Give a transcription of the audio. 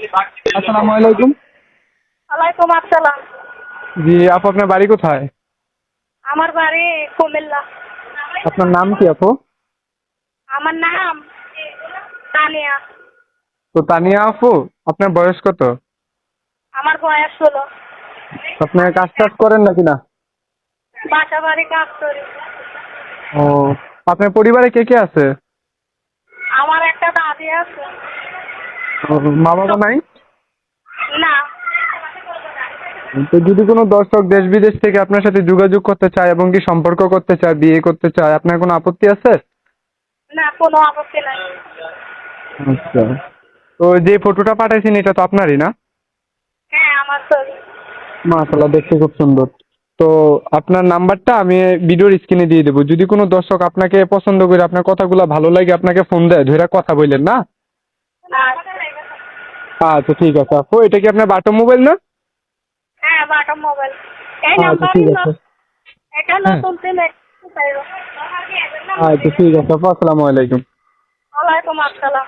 আসসালামু আলাইকুম। ওয়ালাইকুম আসসালাম। জি আপু আপনার বাড়ি কোথায়? আমার বাড়ি কুমিল্লা। আপনার নাম কি আপু? আমার নাম তানিয়া। তো তানিয়া আপু আপনার বয়স কত? আমার বয়স হলো আপনি কাজ টাজ করেন নাকি না? বাসা বাড়ি কাজ করি। ও আপনার পরিবারে কে কে আছে? আমার একটা দাদি আছে। মা বাবা নাই? না। তো যদি কোনো দর্শক দেশ বিদেশ থেকে আপনার সাথে যোগাযোগ করতে চায় এবং কি সম্পর্ক করতে চায় বিয়ে করতে চায় আপনার কোনো আপত্তি আছে? না কোনো আপত্তি নাই। আচ্ছা। তো যে ফটোটা পাঠাইছেন এটা তো আপনারই না? হ্যাঁ আমার দেখতে খুব সুন্দর। তো আপনার নাম্বারটা আমি ভিডিওর স্ক্রিনে দিয়ে দেবো। যদি কোনো দর্শক আপনাকে পছন্দ করে আপনার কথাগুলো ভালো লাগে আপনাকে ফোন দেয় ধরে কথা বললেন না? আচ্ছা ঠিক আছে। আপু এটা কি আপনার বাটো মোবাইল না? হ্যাঁ বাটা মোবাইল। এই আচ্ছা ঠিক আছে। এটা হ্যাঁ। নতুন সিম আচ্ছা ঠিক আছে আপু আসসালামু আলাইকুম। ওয়ালাইকুম আসসালাম।